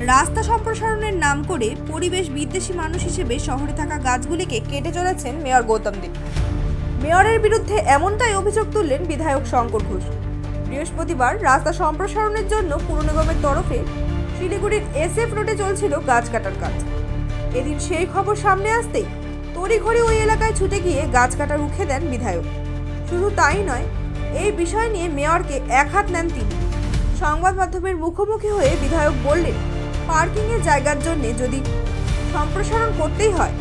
রাস্তা সম্প্রসারণের নাম করে পরিবেশ বিদ্বেষী মানুষ হিসেবে শহরে থাকা গাছগুলিকে কেটে চলেছেন মেয়র গৌতম দেব। মেয়রের বিরুদ্ধে এমনটাই অভিযোগ তুললেন বিধায়ক শঙ্কর ঘোষ। বৃহস্পতিবার রাস্তা সম্প্রসারণের জন্য পুর নিগমের তরফে শিলিগুড়ির এসএফ রোডে চলছিল গাছ কাটার কাজ। এদিন সেই খবর সামনে আসতেই তড়িঘড়ি ওই এলাকায় ছুটে গিয়ে গাছ কাটা রুখে দেন বিধায়ক। শুধু তাই নয়, এই বিষয় নিয়ে মেয়রকে এক হাত নেন তিনি। সংবাদ মাধ্যমের মুখোমুখি হয়ে বিধায়ক বললেন পার্কিংয়ের জায়গার জন্য যদি সম্প্রসারণ করতেই হয়,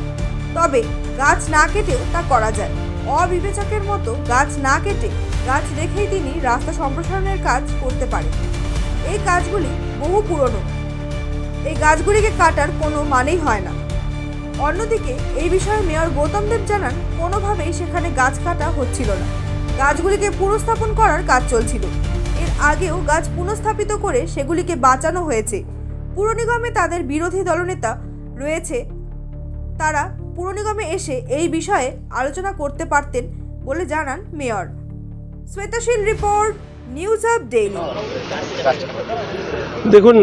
তবে গাছ না কেটেও তা করা যায়। অবিবেচকের মতো গাছ না কেটে গাছ রেখেই তিনি রাস্তা সম্প্রসারণের কাজ করতে পারেন। এই কাজগুলি বহু পুরনো। এই গাছগুলিকে কাটার কোনো মানেই হয় না। অন্যদিকে, এই বিষয়ে মেয়র গৌতম দেব জানান, কোনোভাবেই সেখানে গাছ কাটা হচ্ছিল না। গাছগুলিকে পুনঃস্থাপন করার কাজ চলছিল। এর আগেও গাছ পুনঃস্থাপিত করে সেগুলিকে বাঁচানো হয়েছে। পুর নিগমে তাদের বিরোধী দলনেতা রয়েছে। তারা পুর নিগমে এসে এই বিষয়ে আলোচনা করতে পারতেন বলে জানান মেয়র। শ্বেতাশীল রিপোর্ট, নিউজ আপ ডেইলি। দেখুন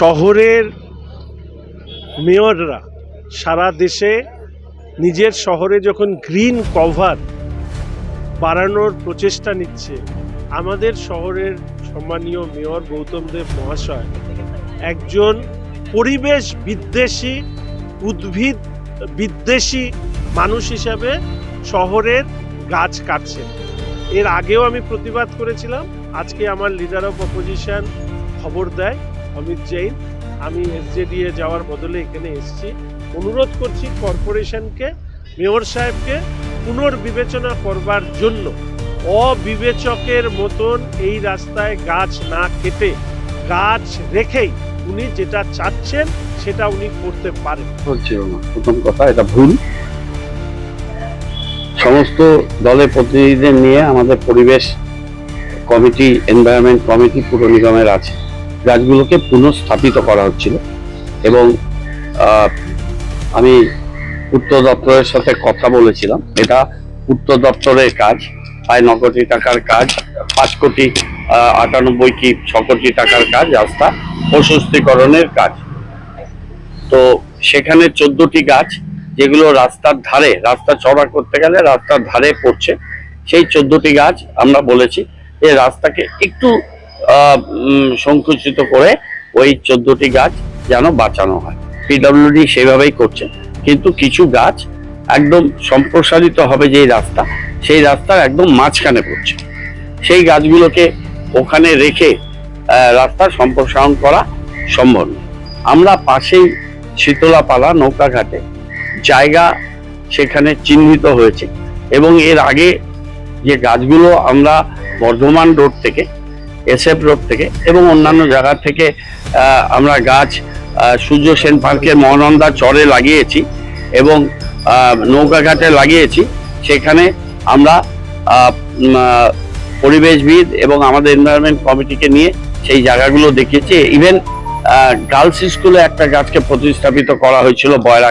শহরের মেয়ররা সারা দেশে নিজের শহরে যখন গ্রিন কভার বাড়ানোর প্রচেষ্টা নিচ্ছে, আমাদের শহরের সম্মানীয় মেয়র গৌতম দেব মহাশয়, একজন পরিবেশ বিদ্বেষী, উদ্ভিদ বিদ্বেষী মানুষ হিসাবে শহরের গাছ কাটছেন এর আগেও আমি প্রতিবাদ করেছিলাম, আজকে আমার লিডার অফ অপোজিশন খবর দেয়, অমিত জৈন। আমি এসজেডিএ যাওয়ার বদলে এখানে এসেছি। অনুরোধ করছি কর্পোরেশনকে মেয়র সাহেবকে পুনর্বিবেচনা করবার জন্য অবিবেচকের মতন এই রাস্তায় গাছ না কেটে গাছ রেখেই উনি যেটা চাচ্ছেন, সেটা উনি করতে পারেন। প্রথম কথা, এটা ভুল। সমস্ত দলের প্রতিনিধিদের নিয়ে আমাদের পরিবেশ কমিটি, এনভায়রনমেন্ট কমিটি, পুর নিগমের আছে। গাছগুলোকে পুনঃস্থাপিত করা হচ্ছিল এবং আমি উত্তর দপ্তরের সাথে কথা বলেছিলাম। এটা উত্তর দপ্তরের কাজ। প্রায় ন কোটি টাকার কাজ, পাঁচ কোটি আটানব্বই কি ছ কোটি টাকার কাজ, রাস্তা প্রশস্তিকরণের কাজ। তো সেখানে চোদ্দটি গাছ, যেগুলো রাস্তার ধারে, রাস্তা চড়া করতে গেলে রাস্তার ধারে পড়ছে, সেই চোদ্দটি গাছ আমরা বলেছি যে রাস্তাকে একটু সংকুচিত করে ওই চোদ্দটি গাছ যেন বাঁচানো হয়। পিডব্লিউডি সেভাবেই করছে। কিন্তু কিছু গাছ একদম সম্প্রসারিত হবে যেই রাস্তা সেই রাস্তার একদম মাঝখানে পড়ছে। সেই গাছগুলোকে ওখানে রেখে আহ, রাস্তা সম্প্রসারণ করা সম্ভব নয়। আমরা পাশেই শীতলাপালা নৌকাঘাটে জায়গা সেখানে চিহ্নিত হয়েছে এবং এর আগে যে গাছগুলো আমরা বর্ধমান রোড থেকে এসএফ রোড থেকে এবং অন্যান্য জায়গা থেকে আমরা গাছ সূর্য সেন পার্কের মহানন্দা চরে লাগিয়েছি এবং নৌকাঘাটে লাগিয়েছি সেখানে আমরা পরিবেশবিদ এবং আমাদের এনভায়রনমেন্ট কমিটিকে নিয়ে সেই জায়গাগুলো দেখিয়েছি। ইভেন গার্লস স্কুলে একটা গাছকে প্রতিস্থাপিত করা হয়েছিল বয়রা